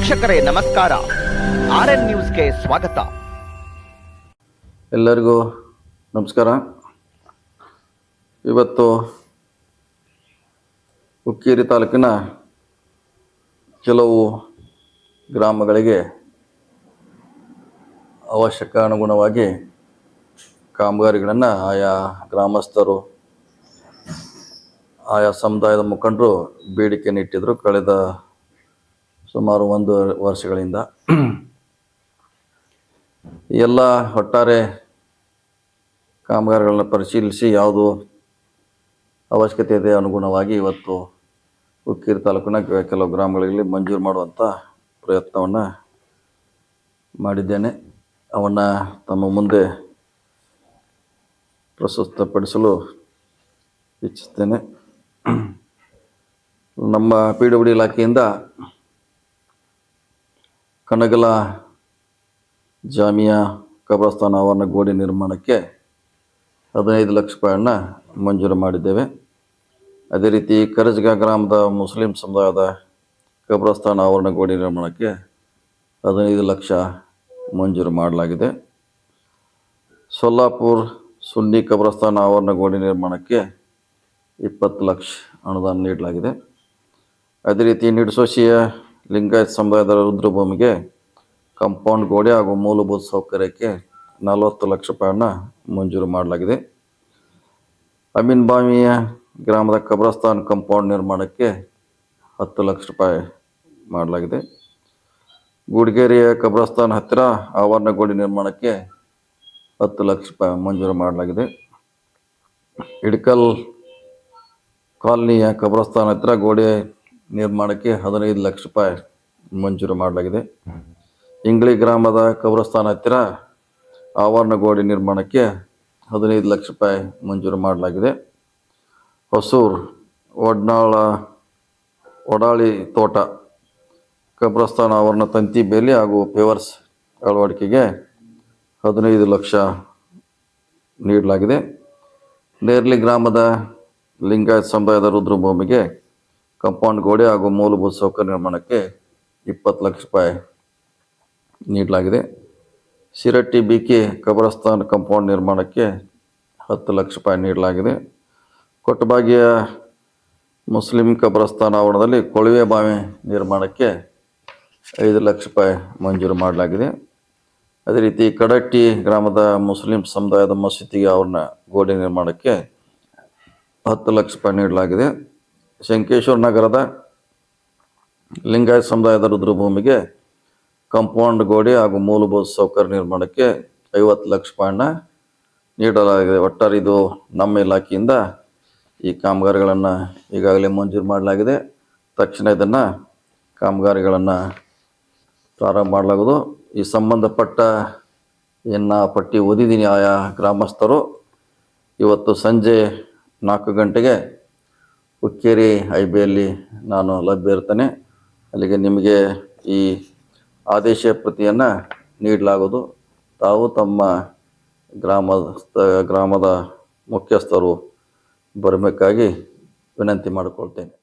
ವೀಕ್ಷಕರೇ, ನಮಸ್ಕಾರ. R N ನ್ಯೂಸ್ಗೆ ಸ್ವಾಗತ. ಎಲ್ಲರಿಗೂ ನಮಸ್ಕಾರ. ಇವತ್ತು ಹುಕ್ಕೇರಿ ತಾಲೂಕಿನ ಕೆಲವು ಗ್ರಾಮಗಳಿಗೆ ಅವಶ್ಯಕ ಅನುಗುಣವಾಗಿ ಕಾಮಗಾರಿಗಳನ್ನು ಆಯಾ ಗ್ರಾಮಸ್ಥರು, ಆಯಾ ಸಮುದಾಯದ ಮುಖಂಡರು ಬೇಡಿಕೆಯನ್ನು ಇಟ್ಟಿದ್ರು. ಕಳೆದ ಸುಮಾರು ಒಂದು ವರ್ಷಗಳಿಂದ ಎಲ್ಲ ಒಟ್ಟಾರೆ ಕಾಮಗಾರಿಗಳನ್ನ ಪರಿಶೀಲಿಸಿ ಯಾವುದು ಅವಶ್ಯಕತೆ ಇದೆ ಅನುಗುಣವಾಗಿ ಇವತ್ತು ಉಕ್ಕೇರಿ ತಾಲೂಕಿನ ಕೆಲವು ಗ್ರಾಮಗಳಲ್ಲಿ ಮಂಜೂರು ಮಾಡುವಂಥ ಪ್ರಯತ್ನವನ್ನು ಮಾಡಿದ್ದೇನೆ. ಅವನ್ನು ತಮ್ಮ ಮುಂದೆ ಪ್ರಸ್ತುತಪಡಿಸಲು ಇಚ್ಛಿಸ್ತೇನೆ. ನಮ್ಮ ಪಿ ಡಬ್ಲ್ಯೂ ಡಿ ಇಲಾಖೆಯಿಂದ ಕನಗಲ ಜಾಮಿಯಾ ಕಬ್ರಸ್ತಾನ ಆವರಣ ಗೋಡೆ ನಿರ್ಮಾಣಕ್ಕೆ ಹದಿನೈದು ಲಕ್ಷ ರೂಪಾಯಿಯನ್ನು ಮಂಜೂರು ಮಾಡಿದ್ದೇವೆ. ಅದೇ ರೀತಿ ಕರಜ್ಗ ಗ್ರಾಮದ ಮುಸ್ಲಿಂ ಸಮುದಾಯದ ಕಬ್ರಸ್ತಾನ ಆವರಣ ಗೋಡೆ ನಿರ್ಮಾಣಕ್ಕೆ ಹದಿನೈದು ಲಕ್ಷ ಮಂಜೂರು ಮಾಡಲಾಗಿದೆ. ಸೊಲ್ಲಾಪುರ್ ಸುನ್ನಿ ಕಬ್ರಸ್ತಾನ ಆವರಣ ಗೋಡೆ ನಿರ್ಮಾಣಕ್ಕೆ ಇಪ್ಪತ್ತು ಲಕ್ಷ ಅನುದಾನ ನೀಡಲಾಗಿದೆ. ಅದೇ ರೀತಿ ನಿಡ್ಸೋಶಿಯ ಲಿಂಗಾಯತ್ ಸಮುದಾಯದ ರುದ್ರಭೂಮಿಗೆ ಕಾಂಪೌಂಡ್ ಗೋಡೆ ಹಾಗೂ ಮೂಲಭೂತ ಸೌಕರ್ಯಕ್ಕೆ ನಲವತ್ತು ಲಕ್ಷ ರೂಪಾಯಿಯನ್ನು ಮಂಜೂರು ಮಾಡಲಾಗಿದೆ. ಅಮೀನ್ ಬಾವಿಯ ಗ್ರಾಮದ ಕಬ್ರಸ್ತಾನ್ ಕಾಂಪೌಂಡ್ ನಿರ್ಮಾಣಕ್ಕೆ ಹತ್ತು ಲಕ್ಷ ರೂಪಾಯಿ ಮಾಡಲಾಗಿದೆ. ಗೂಡಗೇರಿಯ ಕಬ್ರಸ್ತಾನ್ ಹತ್ತಿರ ಆವರಣ ಗೋಡೆ ನಿರ್ಮಾಣಕ್ಕೆ ಹತ್ತು ಲಕ್ಷ ರೂಪಾಯಿ ಮಂಜೂರು ಮಾಡಲಾಗಿದೆ. ಇಡ್ಕಲ್ ಕಾಲನಿಯ ಕಬ್ರಸ್ತಾನ್ ಹತ್ತಿರ ಗೋಡೆ ನಿರ್ಮಾಣಕ್ಕೆ ಹದಿನೈದು ಲಕ್ಷ ರೂಪಾಯಿ ಮಂಜೂರು ಮಾಡಲಾಗಿದೆ. ಇಂಗ್ಳಿ ಗ್ರಾಮದ ಕಬ್ರಸ್ಥಾನ ಹತ್ತಿರ ಆವರಣ ಗೋಡೆ ನಿರ್ಮಾಣಕ್ಕೆ ಹದಿನೈದು ಲಕ್ಷ ರೂಪಾಯಿ ಮಂಜೂರು ಮಾಡಲಾಗಿದೆ. ಹೊಸೂರು ಒಡ್ನಾಳ ಒಡಾಳಿ ತೋಟ ಕಬ್ರಸ್ತಾನ ಆವರಣ ತಂತಿ ಬೇಲಿ ಹಾಗೂ ಪೇವರ್ಸ್ ಅಳವಡಿಕೆಗೆ ಹದಿನೈದು ಲಕ್ಷ ನೀಡಲಾಗಿದೆ. ನೇರ್ಲಿ ಗ್ರಾಮದ ಲಿಂಗಾಯತ್ ಸಮುದಾಯದ ರುದ್ರಭೂಮಿಗೆ ಕಾಂಪೌಂಡ್ ಗೋಡೆ ಹಾಗೂ ಮೂಲಭೂತ ಸೌಕರ್ಯ ನಿರ್ಮಾಣಕ್ಕೆ ಇಪ್ಪತ್ತು ಲಕ್ಷ ರೂಪಾಯಿ ನೀಡಲಾಗಿದೆ. ಶಿರಟ್ಟಿ ಬಿ ಕೆ ಕಬ್ರಸ್ತಾನ್ ಕಂಪೌಂಡ್ ನಿರ್ಮಾಣಕ್ಕೆ ಹತ್ತು ಲಕ್ಷ ರೂಪಾಯಿ ನೀಡಲಾಗಿದೆ. ಕೊಟ್ಟಬಾಗಿಯ ಮುಸ್ಲಿಂ ಕಬ್ರಸ್ತಾನ್ ಆವರಣದಲ್ಲಿ ಕೊಳವೆ ಬಾವಿ ನಿರ್ಮಾಣಕ್ಕೆ ಐದು ಲಕ್ಷ ರೂಪಾಯಿ ಮಂಜೂರು ಮಾಡಲಾಗಿದೆ. ಅದೇ ರೀತಿ ಕಡಟ್ಟಿ ಗ್ರಾಮದ ಮುಸ್ಲಿಂ ಸಮುದಾಯದ ಮಸೀದಿಗೆ ಆವರಣ ಗೋಡೆ ನಿರ್ಮಾಣಕ್ಕೆ ಹತ್ತು ಲಕ್ಷ ರೂಪಾಯಿ ನೀಡಲಾಗಿದೆ. ಶಂಕೇಶ್ವರ ನಗರದ ಲಿಂಗಾಯತ್ ಸಮುದಾಯದ ರುದ್ರಭೂಮಿಗೆ ಕಾಂಪೌಂಡ್ ಗೋಡೆ ಹಾಗೂ ಮೂಲಭೂತ ಸೌಕರ್ಯ ನಿರ್ಮಾಣಕ್ಕೆ ಐವತ್ತು ಲಕ್ಷ ರೂಪಾಯಿನ ನೀಡಲಾಗಿದೆ. ಒಟ್ಟಾರೆ ಇದು ನಮ್ಮ ಇಲಾಖೆಯಿಂದ ಈ ಕಾಮಗಾರಿಗಳನ್ನು ಈಗಾಗಲೇ ಮಂಜೂರು ಮಾಡಲಾಗಿದೆ. ತಕ್ಷಣ ಇದನ್ನು ಕಾಮಗಾರಿಗಳನ್ನು ಪ್ರಾರಂಭ ಮಾಡಲಾಗೋದು ಈ ಸಂಬಂಧಪಟ್ಟ ಏನು ಪಟ್ಟಿ ಓದಿದ್ದೀನಿ ಆಯಾ ಗ್ರಾಮಸ್ಥರು. ಇವತ್ತು ಸಂಜೆ ನಾಲ್ಕು ಗಂಟೆಗೆ ಹುಕ್ಕೇರಿ ಐ ನಾನು ಲಭ್ಯ ಇರ್ತೇನೆ. ಅಲ್ಲಿಗೆ ನಿಮಗೆ ಈ ಆದೇಶ ಪ್ರತಿಯನ್ನು ನೀಡಲಾಗುವುದು. ತಾವು ತಮ್ಮ ಗ್ರಾಮದ ಗ್ರಾಮದ ಮುಖ್ಯಸ್ಥರು ಬರಬೇಕಾಗಿ ವಿನಂತಿ ಮಾಡಿಕೊಳ್ತೇನೆ.